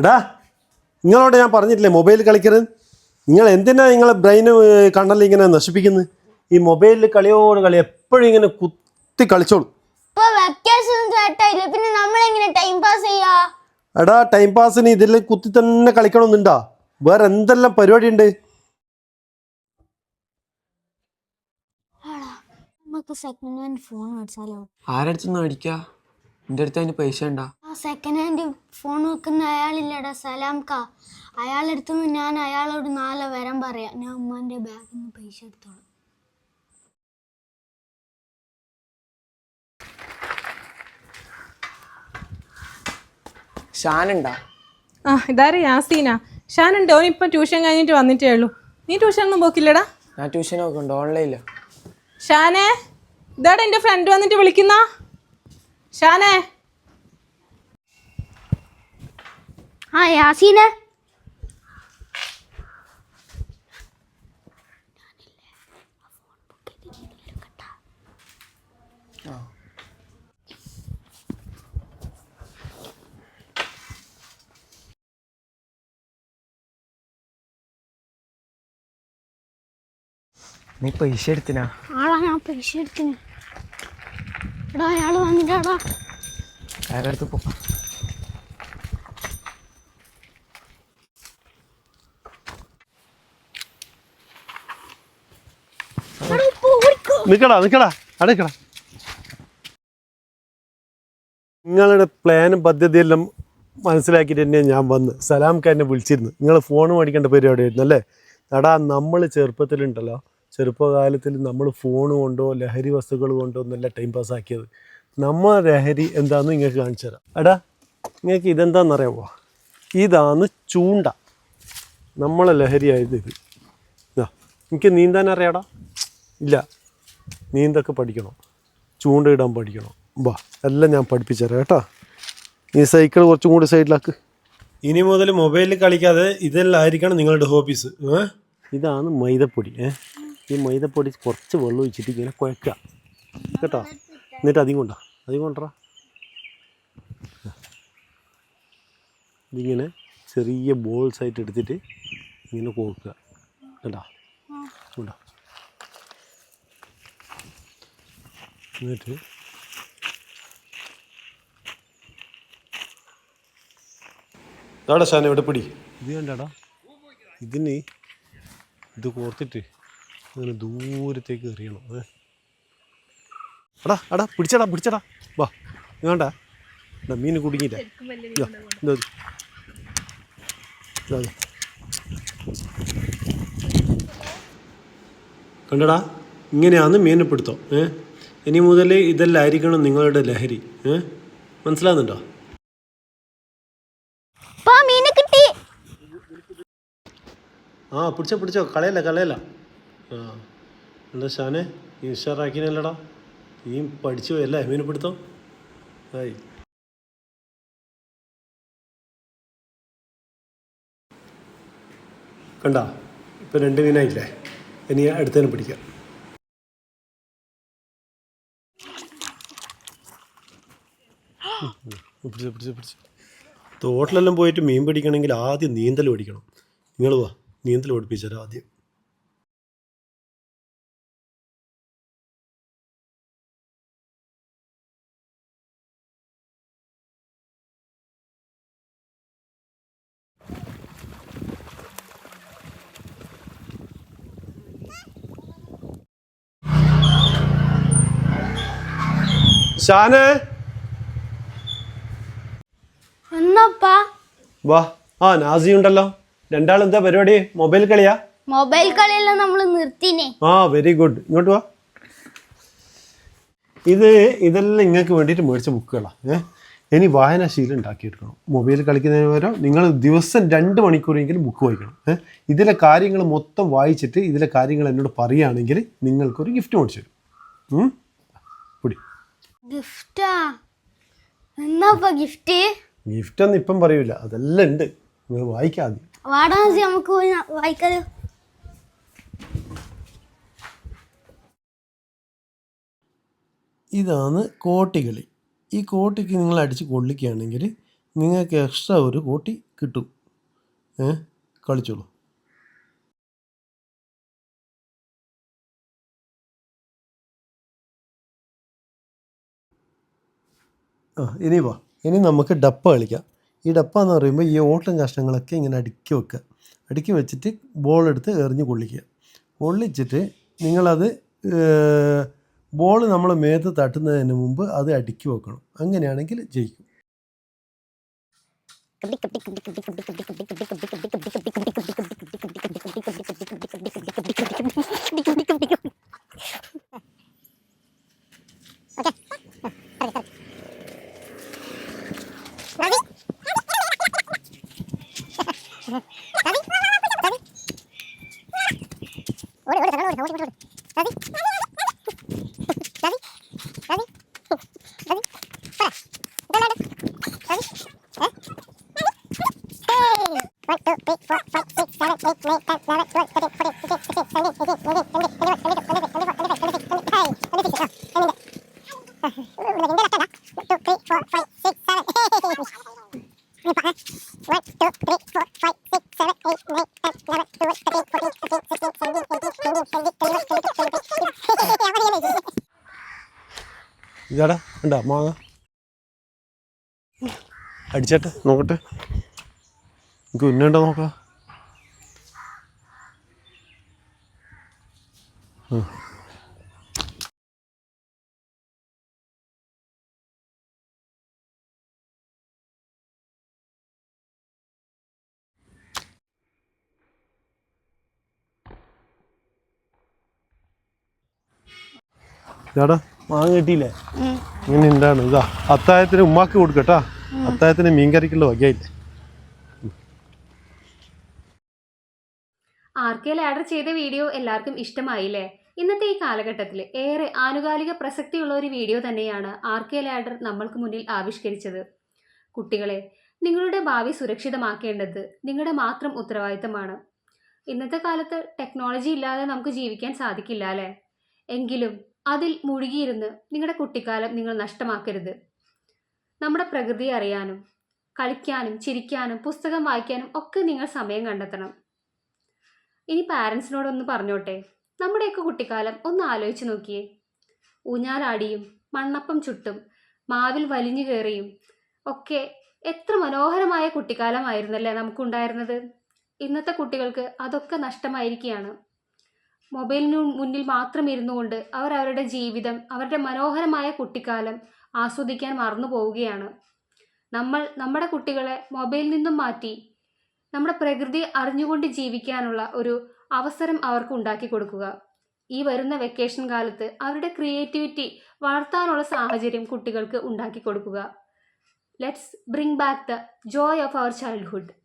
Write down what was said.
എടാ നിങ്ങളോട് ഞാൻ പറഞ്ഞിട്ടില്ലേ മൊബൈൽ കളിക്കരുത്? നിങ്ങൾ എന്തിനാ നിങ്ങളെ ബ്രെയിന് കണ്ണല്ല ഇങ്ങനെ നശിപ്പിക്കുന്നത്? ഈ മൊബൈലിൽ കളിയോട് കളി എപ്പോഴും ഇങ്ങനെ കുത്തി കളിച്ചോളൂ. ഇപ്പൊ വെക്കേഷൻ സ്റ്റാർട്ടായില്ലേ പിന്നെ നമ്മളെങ്ങനെ ടൈം പാസ് ചെയ്യാ? എടാ ടൈം പാസിന് ഇതിൽ കുത്തി തന്നെ കളിക്കണമെന്നുണ്ടാ? വേറെ എന്തെല്ലാം പരിപാടി ഉണ്ട് ആരടിച്ചൊന്നും അടിക്കാ എന്റെ അടുത്ത് അതിന് പൈസ ഉണ്ടാ? ആ സെക്കൻഡ് ഹാൻഡ് ഫോൺ വെക്കുന്ന അയാളില്ലടാ സലാം കാ അയാളെടുത്തു നിന്ന് ഞാൻ അയാളോട് നാളെ വരാൻ പറയാം. ഞാൻ ഉമ്മാന്റെ ബാഗിൽ നിന്ന് പൈസ എടുത്തോളാം. ഷാനുണ്ടാ? ആ ഇതാരെ? യാസീന. ഷാനുണ്ട് ഓൻ ഇപ്പം ട്യൂഷൻ കഴിഞ്ഞിട്ട് വന്നിട്ടേ ഉള്ളൂ. നീ ട്യൂഷൻ ഒന്നും പോക്കില്ലടാ? ഞാൻ ട്യൂഷൻ നോക്കുന്നുണ്ട് ഓൺലൈനിൽ ഷാനെ ഇതാടെ എന്റെ ഫ്രണ്ട് വന്നിട്ട് വിളിക്കുന്ന? ഷാനെ? ആ യാസീന. നീ പൈസ എടുത്തിനാ? ആളാ ഞാൻ പൈസ എടുത്തിന്. എടാ അയാൾ വന്നിട്ടാടാ ആരടുത്ത് പോ. നിക്കടാ നിക്കടാ അടക്കടാ നിങ്ങളുടെ പ്ലാനും പദ്ധതിയെല്ലാം മനസ്സിലാക്കിയിട്ട് തന്നെയാണ് ഞാൻ വന്ന്. സലാം എന്നെ വിളിച്ചിരുന്നു. നിങ്ങൾ ഫോൺ മേടിക്കേണ്ട പരിപാടിയായിരുന്നു അല്ലേ? എടാ നമ്മൾ ചെറുപ്പത്തിലുണ്ടല്ലോ. ചെറുപ്പകാലത്തിൽ നമ്മൾ ഫോൺ കൊണ്ടോ ലഹരി വസ്തുക്കൾ കൊണ്ടോ ഒന്നല്ല ടൈം പാസ് ആക്കിയത്. നമ്മൾ ലഹരി എന്താണെന്ന് നിങ്ങൾക്ക് കാണിച്ചു തരാം. എടാ നിങ്ങൾക്ക് ഇതെന്താണെന്നറിയാമോ ഇതാണ് ചൂണ്ട. നമ്മളെ ലഹരിയായത് ഇത്. ഇതാ എനിക്ക് നീന്താൻ അറിയാടാ? ഇല്ല നീന്തൊക്കെ പഠിക്കണം. ചൂണ്ടയിടാൻ പഠിക്കണം. വാ എല്ലാം ഞാൻ പഠിപ്പിച്ചു തരാം കേട്ടോ. ഈ സൈക്കിൾ കുറച്ചും കൂടി സൈഡിലാക്ക് ഇനി മുതൽ മൊബൈലിൽ കളിക്കാതെ ഇതെല്ലാം ആയിരിക്കണം നിങ്ങളുടെ ഹോബീസ് ഇതാണ് മൈദപ്പൊടി ഏ? ഈ മൈദപ്പൊടി കുറച്ച് വെള്ളം ഒഴിച്ചിട്ട് ഇങ്ങനെ കുഴക്കുക കേട്ടോ? എന്നിട്ട് അധികം കൊണ്ടോ? അധികം കൊണ്ടോ? ഇതിങ്ങനെ ചെറിയ ബോൾസ് ആയിട്ട് എടുത്തിട്ട് ഇങ്ങനെ കോക്കുക കേട്ടോ? കൊണ്ടോ? എന്നിട്ട് ഇതാടാ ഷാൻ ഇവിടെ പിടി. ഇത് കണ്ടാടാ? ഇതിന് ഇത് കോർത്തിട്ട് അങ്ങനെ ദൂരത്തേക്ക് എറിയണം. ഏ അടാ അടാ പിടിച്ചടാ പിടിച്ചടാ. വാ വേണ്ട എടാ മീൻ കുടുങ്ങിയില്ല? ഇതാ, ഇതാ കണ്ടടാ ഇങ്ങനെയാണ് മീനെ പിടുത്തം ഏ? ഇനി മുതൽ ഇതെല്ലാം ആയിരിക്കണം നിങ്ങളുടെ ലഹരി. ഏ? മനസ്സിലാകുന്നുണ്ടോ? മീനെ കിട്ടി. ആ പിടിച്ചോ പിടിച്ചോ. കളയല്ല കളയല്ല. ആ. എന്താ ഷാനെ നീ ഉഷാറാക്കിനല്ലടാ നീ പഠിച്ചു പോയല്ലേ മീനെ പിടുത്തം. ആയി കണ്ട? ഇപ്പം രണ്ട് മീനായില്ലേ ഇനി അടുത്തതിനെ പിടിക്കാം. പിടിച്ചു പിടിച്ചു പിടിച്ചു. തോട്ടിലെല്ലാം പോയിട്ട് മീൻ പിടിക്കണമെങ്കിൽ ആദ്യം നീന്തൽ പഠിക്കണം. നിങ്ങൾ വാ നീന്തൽ പഠിപ്പിച്ചാൽ ആദ്യം. ഷാനേ? വാ. ആ നാസി ഉണ്ടല്ലോ രണ്ടാളും എന്താ പരിപാടി? മൊബൈൽ കളിയാ? മൊബൈൽ കളിയെല്ലാം നമ്മൾ നിർത്തിനെ. ആ വെരി ഗുഡ് ഇങ്ങോട്ട് വാ. ഇത് ഇതെല്ലാം നിങ്ങൾക്ക് വേണ്ടിയിട്ട് മേടിച്ച ബുക്കുകളാണ് ഏ? ഇനി വായനാശീലം ഉണ്ടാക്കിയെടുക്കണം. മൊബൈൽ കളിക്കുന്നതിന് പകരം നിങ്ങൾ ദിവസം രണ്ട് മണിക്കൂറെങ്കിലും ബുക്ക് വായിക്കണം. ഇതിലെ കാര്യങ്ങൾ മൊത്തം വായിച്ചിട്ട് ഇതിലെ കാര്യങ്ങൾ എന്നോട് പറയുകയാണെങ്കിൽ നിങ്ങൾക്കൊരു ഗിഫ്റ്റ് മേടിച്ചു തരും. ഗിഫ്റ്റാ? എന്നാപ്പാ ഗിഫ്റ്റ്? ഗിഫ്റ്റ് ഒന്നും ഇപ്പം പറയൂല. അതെല്ലാം ഉണ്ട്. നിങ്ങൾ വായിക്കാതെ വാടാസി നമുക്ക് പോയി ന- വായിക്കാലോ. ഇതാണ് കോട്ടികളി. ഈ കോട്ടിക്ക് നിങ്ങൾ അടിച്ച് കൊള്ളിക്കുകയാണെങ്കിൽ നിങ്ങൾക്ക് എക്സ്ട്രാ ഒരു കോട്ടി കിട്ടും. ഏ കളിച്ചോളൂ. ഇനി വാ. ഇനി നമുക്ക് ഡപ്പ കളിക്കാം. ഈ ഡപ്പ എന്ന് പറയുമ്പോൾ ഈ ഓട്ടം കഷ്ണങ്ങളൊക്കെ ഇങ്ങനെ അടുക്കി വെക്കുക. അടുക്കി വെച്ചിട്ട് ബോൾ എടുത്ത് എറിഞ്ഞ് കൊള്ളിക്കുക. കൊള്ളിച്ചിട്ട് നിങ്ങളത് ബോൾ നമ്മൾ മേത്ത് തട്ടുന്നതിന് മുമ്പ് അത് അടുക്കി വെക്കണം. അങ്ങനെയാണെങ്കിൽ ജയിക്കും. Three, four, five, six. ഉണ്ടാ മാങ്ങ? അടിച്ചട്ടെ നോക്കട്ടെ. എനിക്ക് ഉന്നുണ്ടോ നോക്കാം. ഇതാടാ. മാങ്ങ കിട്ടിയില്ലേ? ഇങ്ങനെ ഉണ്ടാണ് ഇതാ അത്തായത്തിന് ഉമ്മാക്ക് കൊടുക്കട്ടാ. അത്തായത്തിന് മീൻകറിക്കുള്ള വകയില്ലേ ആർക്കെ ലാഡർ ചെയ്ത വീഡിയോ എല്ലാവർക്കും ഇഷ്ടമായില്ലേ? ഇന്നത്തെ ഈ കാലഘട്ടത്തിൽ ഏറെ ആനുകാലിക പ്രസക്തിയുള്ള ഒരു വീഡിയോ തന്നെയാണ് ആർ കെ ലാഡർ നമ്മൾക്ക് മുന്നിൽ ആവിഷ്കരിച്ചത്. കുട്ടികളെ നിങ്ങളുടെ ഭാവി സുരക്ഷിതമാക്കേണ്ടത് നിങ്ങളുടെ മാത്രം ഉത്തരവാദിത്തമാണ്. ഇന്നത്തെ കാലത്ത് ടെക്നോളജി ഇല്ലാതെ നമുക്ക് ജീവിക്കാൻ സാധിക്കില്ല അല്ലേ? എങ്കിലും അതിൽ മുഴുകിയിരുന്ന് നിങ്ങളുടെ കുട്ടിക്കാലം നിങ്ങൾ നഷ്ടമാക്കരുത്. നമ്മുടെ പ്രകൃതി അറിയാനും കളിക്കാനും ചിരിക്കാനും പുസ്തകം വായിക്കാനും ഒക്കെ നിങ്ങൾ സമയം കണ്ടെത്തണം. ഇനി പാരൻസിനോടൊന്ന് പറഞ്ഞോട്ടെ. നമ്മുടെയൊക്കെ കുട്ടിക്കാലം ഒന്ന് ആലോചിച്ച് നോക്കിയേ. ഊഞ്ഞാലാടിയും മണ്ണപ്പം ചുട്ടും മാവിൽ വലിഞ്ഞു കയറിയും ഒക്കെ എത്ര മനോഹരമായ കുട്ടിക്കാലമായിരുന്നല്ലേ നമുക്കുണ്ടായിരുന്നത്? ഇന്നത്തെ കുട്ടികൾക്ക് അതൊക്കെ നഷ്ടമായിരിക്കുകയാണ്. മൊബൈലിനു മുന്നിൽ മാത്രം ഇരുന്നു കൊണ്ട് അവർ അവരുടെ ജീവിതം അവരുടെ മനോഹരമായ കുട്ടിക്കാലം ആസ്വദിക്കാൻ മറന്നു പോവുകയാണ്. നമ്മൾ നമ്മുടെ കുട്ടികളെ മൊബൈലിൽ നിന്നും മാറ്റി നമ്മുടെ പ്രകൃതി അറിഞ്ഞുകൊണ്ട് ജീവിക്കാനുള്ള ഒരു അവസരം അവർക്ക് ഉണ്ടാക്കി കൊടുക്കുക. ഈ വരുന്ന വെക്കേഷൻ കാലത്ത് അവരുടെ ക്രിയേറ്റിവിറ്റി വളർത്താനുള്ള സാഹചര്യം കുട്ടികൾക്ക് ഉണ്ടാക്കി കൊടുക്കുക. Let's bring back the joy of our childhood